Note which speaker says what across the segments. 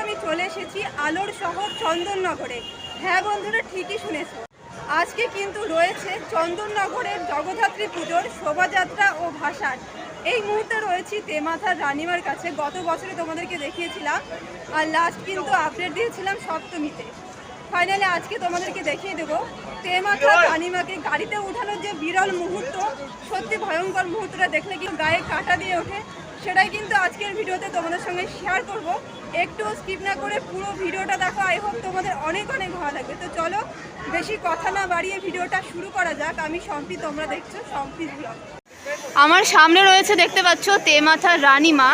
Speaker 1: আমি চলে এসেছি আলোর শহর চন্দননগরে। হ্যাঁ বন্ধুরা ঠিকই শুনেছো। আজকে কিন্তু রয়েছে চন্দননগরের জগদ্ধাত্রী পুজোর শোভাযাত্রা ও ভাসান এই মুহূর্তে রয়েছি তেমাথার রানিমার কাছে। গত বছরে তোমাদেরকে দেখিয়েছিলাম আর লাস্ট কিন্তু আপডেট দিয়েছিলাম সপ্তমীতে। ফাইনালি আজকে তোমাদেরকে দেখিয়ে দেবো তেমাথা রানিমাকে গাড়িতে উঠানোর যে বিরল মুহূর্ত সত্যি ভয়ঙ্কর মুহূর্তটা দেখলে কিন্তু গায়ে কাটা দিয়ে ওঠে। সেটাই কিন্তু আজকের ভিডিওতে তোমাদের সঙ্গে শেয়ার করব। একটু স্কিপ না করে পুরো ভিডিওটা দেখো আই হোপ তোমাদের অনেক অনেক ভালো লাগবে। তো চলো, বেশি কথা না বাড়িয়ে ভিডিওটা শুরু করা যাক। আমি সম্পি তোমরা দেখছ ব্লগ
Speaker 2: আমার সামনে রয়েছে, দেখতে পাচ্ছ, তেমাথার রানীমা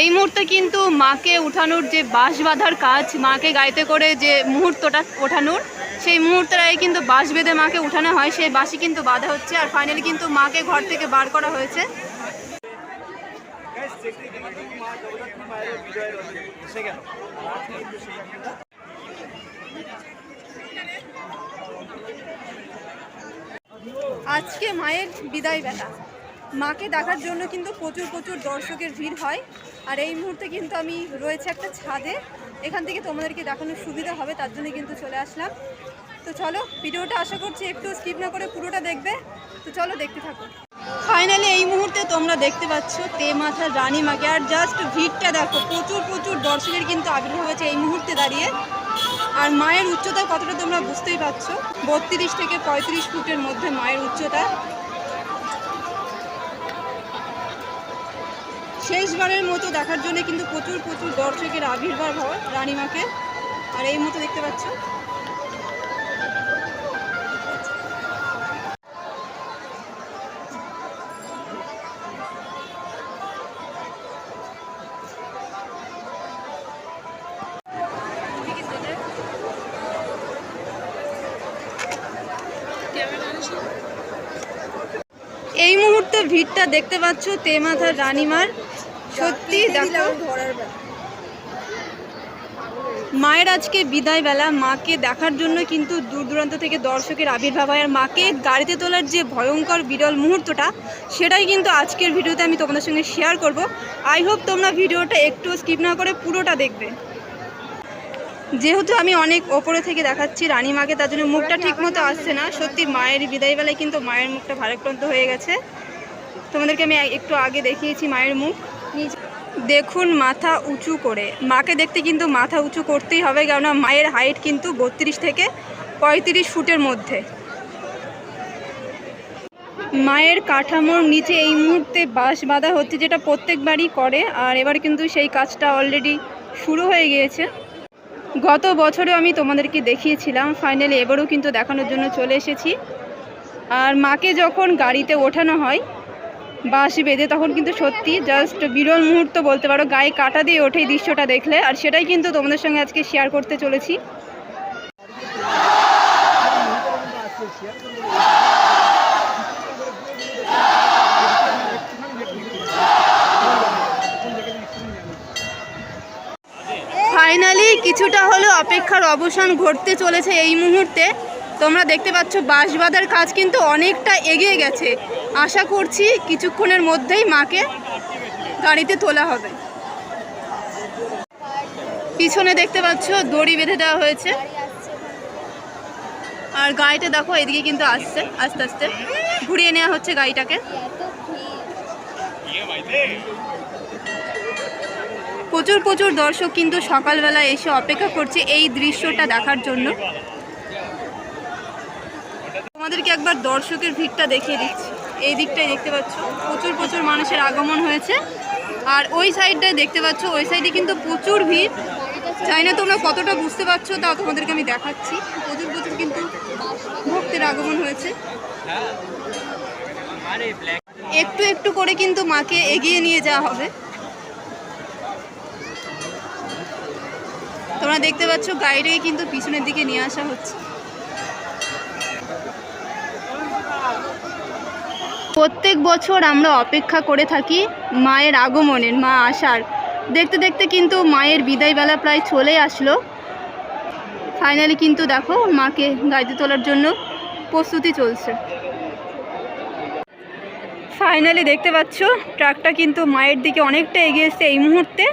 Speaker 2: এই মুহূর্তে কিন্তু মাকে উঠানোর যে বাঁশ বাঁধার কাজ, মাকে গাইতে করে যে মুহূর্তটা ওঠানোর, সেই মুহূর্তটাই কিন্তু বাঁশ বেঁধে মাকে উঠানো হয়। সেই বাঁশই কিন্তু বাঁধা হচ্ছে। আর ফাইনালি কিন্তু মাকে ঘর থেকে বার করা হয়েছে।
Speaker 1: আজকে মায়ের বিদায় বেলা। মাকে দেখার জন্য কিন্তু প্রচুর প্রচুর দর্শকের ভিড় হয়। আর এই মুহূর্তে কিন্তু আমি রয়েছে একটা ছাদে। এখান থেকে তোমাদেরকে দেখানোর সুবিধা হবে, তার জন্য কিন্তু চলে আসলাম। তো চলো, ভিডিওটা আশা করছি একটু স্কিপ না করে পুরোটা দেখবে। তো চলো, দেখতে থাকো। ফাইনালি এই মুহূর্তে তোমরা দেখতে পাচ্ছ তে মাথার রানী মাকে আর জাস্ট ভিড়টা দেখো, প্রচুর প্রচুর দর্শকের কিন্তু আবির্ভাব হয়েছে এই মুহূর্তে দাঁড়িয়ে। আর মায়ের উচ্চতা কতটা তোমরা বুঝতেই পারছ? বত্রিশ থেকে পঁয়ত্রিশ ফুটের মধ্যে মায়ের উচ্চতা। শেষবারের মতো দেখার জন্য কিন্তু প্রচুর প্রচুর দর্শকের আবির্ভাব হয় রানীমাকে। আর এই মতো দেখতে পাচ্ছ ভিড়টা দেখতে পাচ্ছ, তেমাথার রানীমার। সত্যি, দেখো। মায়ের আজকে বিদায় বেলা মাকে দেখার জন্য কিন্তু দূর দূরান্ত থেকে দর্শকের আবির্ভাব হয়। আর মাকে গাড়িতে তোলার যে ভয়ঙ্কর বিরল মুহূর্তটা, সেটাই কিন্তু আজকের ভিডিওতে আমি তোমাদের সঙ্গে শেয়ার করব। আই হোপ তোমরা ভিডিওটা একটু স্কিপ না করে পুরোটা দেখবে। যেহেতু আমি অনেক ওপরে থেকে দেখাচ্ছি রানীমাকে, তার জন্য মুখটা ঠিক মতো আসছে না। সত্যি মায়ের বিদায় বেলায় কিন্তু মায়ের মুখটা ভারাক্রান্ত হয়ে গেছে। তোমাদেরকে আমি একটু আগে দেখিয়েছি মায়ের মুখ। দেখুন মাথা উঁচু করে। মাকে দেখতে কিন্তু মাথা উঁচু করতেই হবে, কেননা মায়ের হাইট কিন্তু বত্রিশ থেকে পঁয়ত্রিশ ফুটের মধ্যে। মায়ের কাঠামোর নিচে এই মুহূর্তে বাঁশ বাঁধা হচ্ছে, যেটা প্রত্যেকবারই করে। আর এবার কিন্তু সেই কাজটা অলরেডি শুরু হয়ে গিয়েছে। গত বছরেও আমি তোমাদেরকে দেখিয়েছিলাম ফাইনালি এবারও কিন্তু দেখানোর জন্য চলে এসেছি। আর মাকে যখন গাড়িতে ওঠানো হয় বাঁশ বেঁধে তখন কিন্তু সত্যি জাস্ট বিরল মুহূর্ত বলতে পারো, গায়ে কাটা দিয়ে ওঠে দৃশ্যটা দেখলে। আর সেটাই কিন্তু তোমাদের সঙ্গে আজকে শেয়ার করতে চলেছি। ফাইনালি কিছুটা হলেও অপেক্ষার অবসান ঘটতে চলেছে এই মুহূর্তে। তোমরা দেখতে পাচ্ছ বাঁশ বাঁধার কাজ কিন্তু অনেকটা এগিয়ে গেছে। আশা করছি কিছুক্ষণের মধ্যেই মাকে গাড়িতে তোলা হবে। পিছনে দেখতে পাচ্ছ, দড়ি বেঁধে দেওয়া হয়েছে। আর গাড়িটা দেখো, এদিকে কিন্তু আসছে, আস্তে আস্তে। ঘুরিয়ে নেওয়া হচ্ছে গাড়িটাকে। প্রচুর প্রচুর দর্শক কিন্তু সকালবেলা এসে অপেক্ষা করছে এই দৃশ্যটা দেখার জন্য। তোমাদেরকে একবার দর্শকের ভিড়টা দেখিয়ে দিচ্ছি। এই দিকটাই দেখতে পাচ্ছ। প্রচুর প্রচুর মানুষের আগমন হয়েছে। আর ওই সাইডটায় দেখতে পাচ্ছ, ওই সাইডে কিন্তু প্রচুর ভিড়। চাই না তোমরা কতটা বুঝতে পারছ তা তোমাদেরকে আমি দেখাচ্ছি। প্রচুর প্রচুর কিন্তু ভক্তের আগমন হয়েছে। একটু একটু করে কিন্তু মাকে এগিয়ে নিয়ে যাওয়া হবে। তোমরা দেখতে পাচ্ছ গাড়িটাকে কিন্তু পিছনের দিকে নিয়ে আসা হচ্ছে। প্রত্যেক বছর আমরা অপেক্ষা করে থাকি মায়ের আগমনের, মা আসার। দেখতে দেখতে কিন্তু মায়ের বিদায় বেলা প্রায় চলে আসলো। ফাইনালি কিন্তু দেখো মাকে গাড়িতে তোলার জন্য প্রস্তুতি চলছে। ফাইনালি দেখতে পাচ্ছ, ট্রাকটা কিন্তু মায়ের দিকে অনেকটা এগিয়ে এসছে এই মুহূর্তে।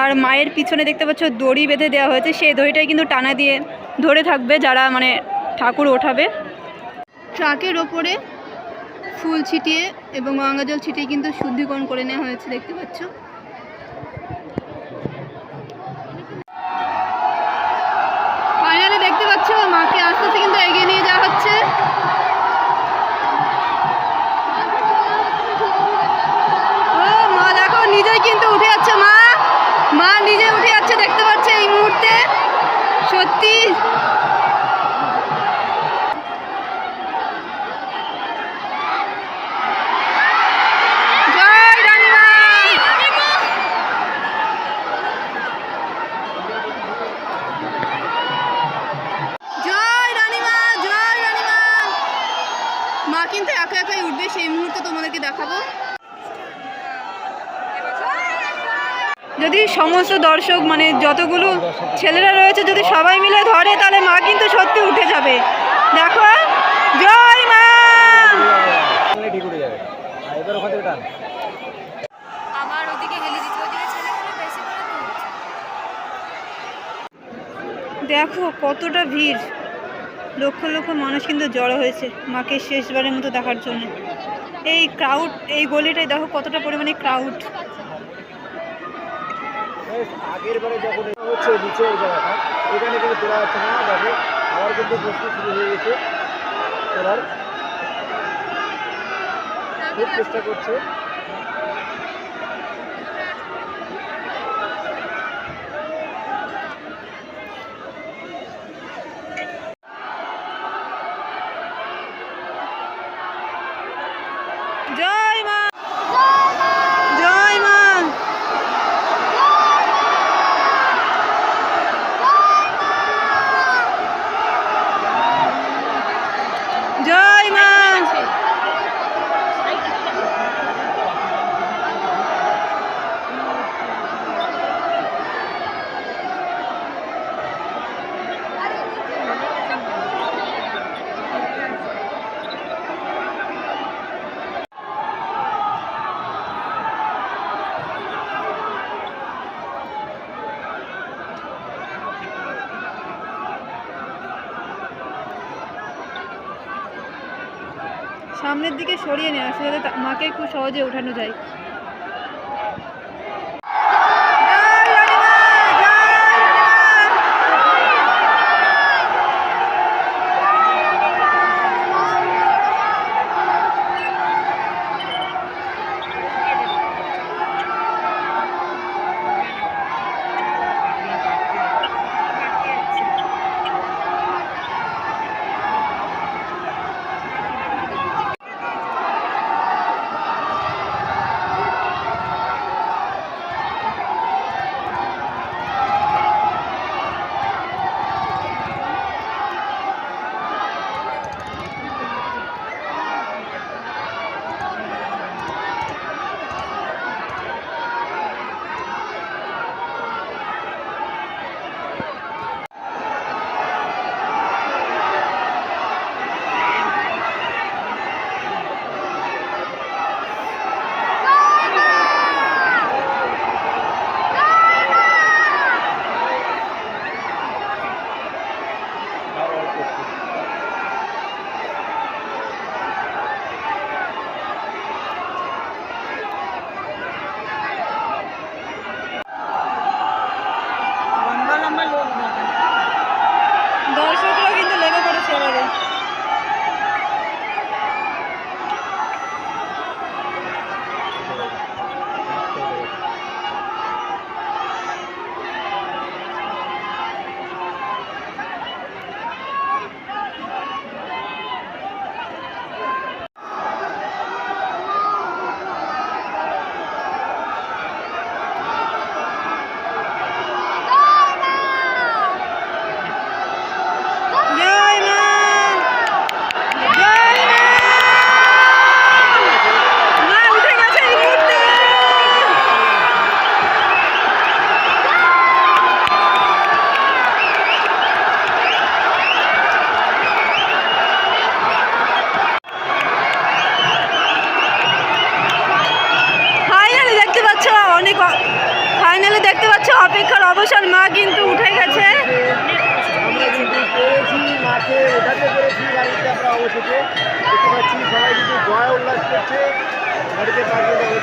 Speaker 1: আর মায়ের পিছনে দেখতে পাচ্ছ দড়ি বেঁধে দেওয়া হয়েছে, সেই দড়িটাই কিন্তু টানা দিয়ে ধরে থাকবে যারা মানে ঠাকুর ওঠাবে। ট্রাকের ওপরে ফুল ছিটিয়ে এবং গঙ্গা জল ছিটিয়ে কিন্তু শুদ্ধিকরণ করে নেওয়া হয়েছে দেখতে পাচ্ছ ফাইনালি দেখতে পাচ্ছ মাকে আস্তে আস্তে কিন্তু এগিয়ে নিয়ে যাওয়া হচ্ছে ও মা দেখো নিজেই কিন্তু উঠে যাচ্ছে মা মা নিজে উঠে যাচ্ছে দেখতে পাচ্ছে এই মুহূর্তে সত্যি জয় রানীমা জয় রানীমা জয় রানীমা মা কিন্তু একা একাই উঠবে সেই মুহূর্তে তোমাদেরকে দেখাবো যদি সমস্ত দর্শক মানে যতগুলো ছেলেরা রয়েছে যদি সবাই মিলে ধরে তাহলে মা কিন্তু সত্যি উঠে যাবে। দেখো জয় মা! দেখো কতটা ভিড়। লক্ষ লক্ষ মানুষ কিন্তু জড়ো হয়েছে মাকে শেষবারের মতো দেখার জন্য। এই ক্রাউড এই গলিটাই দেখো কতটা পরিমাণে ক্রাউড
Speaker 3: আগের বারে যখন হচ্ছে নিচে এই জায়গাটা এখানে কিন্তু তোলা যাচ্ছে না দেখো আবার কিন্তু শুরু হয়ে গেছে। তোলার চেষ্টা করছে
Speaker 1: জয় মা জয় মা জয় মা সামনের দিকে সরিয়ে নেওয়া আসে যাতে মাকে খুব সহজে ওঠানো যায়।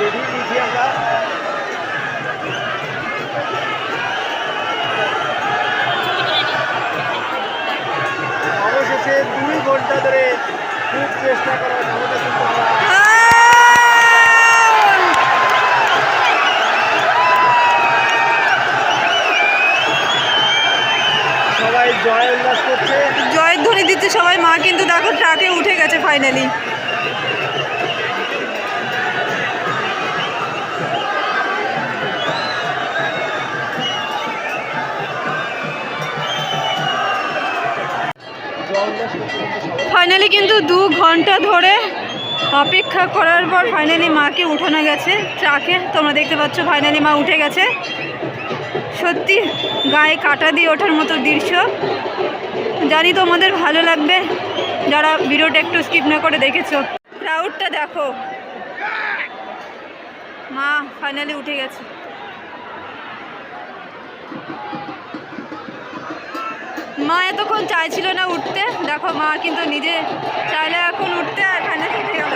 Speaker 3: রেডি দিয়েছি আমরা অবশেষে দুই ঘণ্টা ধরে খুব চেষ্টা করার ক্ষমতা কিন্তু
Speaker 1: দিচ্ছে সবাই, মা কিন্তু দেখো ট্রাকে উঠে গেছে ফাইনালি ফাইনালি কিন্তু দু ঘণ্টা ধরে অপেক্ষা করার পর ফাইনালি মাকে উঠানো গেছে ট্রাকে। তোমরা দেখতে পাচ্ছ ফাইনালি মা উঠে গেছে। সত্যি গায়ে কাটা দিয়ে ওঠার মতো দৃশ্য। জানি তোমাদের ভালো লাগবে। যারা ভিডিওটা একটু স্কিপ না করে দেখেছ। ক্রাউডটা দেখো। মা ফাইনালি উঠে গেছে। মা এতক্ষণ চাইছিল না উঠতে। দেখো মা কিন্তু নিজে চাইলে এখন উঠতে আর ফাইনালি উঠে গেল।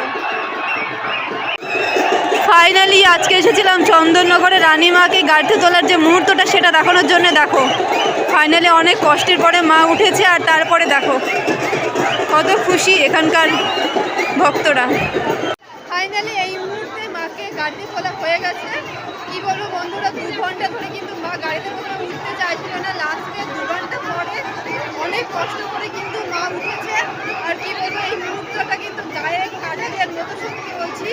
Speaker 1: ফাইনালি আজকে এসেছিলাম চন্দননগরে। রানীমাকে গাড়িতে তোলার যে মুহূর্তটা সেটা দেখানোর জন্য দেখো। ফাইনালি অনেক কষ্টের পরে মা উঠেছে আর তারপরে দেখো, কত খুশি এখানকার ভক্তরা। ফাইনালি এই মুহূর্তে মাকে গাড়িতে তোলা হয়ে গেছে। কি বলব বন্ধুরা, দু ঘণ্টা ধরে কিন্তু মা গাড়িতে প্রথমে উঠতে চাইছিল না। লাস্টে দু ঘণ্টা পরে অনেক কষ্ট করে কিন্তু মা উঠেছে। আর কি বলব, এই মুহূর্তটা কিন্তু গায়ে কাটা মতো সত্যি বলছি।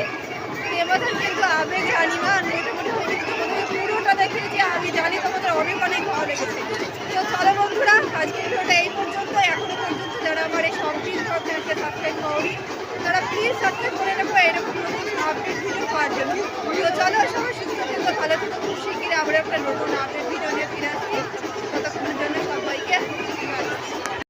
Speaker 1: আমাদের কিন্তু আবেগ রানিমা আর মোটামুটি আমি জানি তোমাদের অনেক অনেক ভালো লেগেছে। তো চলো বন্ধুরা আজকে ভিডিওটা এই পর্যন্ত। এখনও পর্যন্ত যারা আমার এই সম্পৃক্ত চ্যানেলকে সাবস্ক্রাইব করি তারা প্লিজ সাবস্ক্রাইব করে নেব, এরকম নতুন আপডেট ভিডিও পাওয়ার জন্য। তো চলো, সবাই সুস্থ থাকতে ভালো থাকো, খুব শিগগিরই আমরা একটা নতুন আপডেট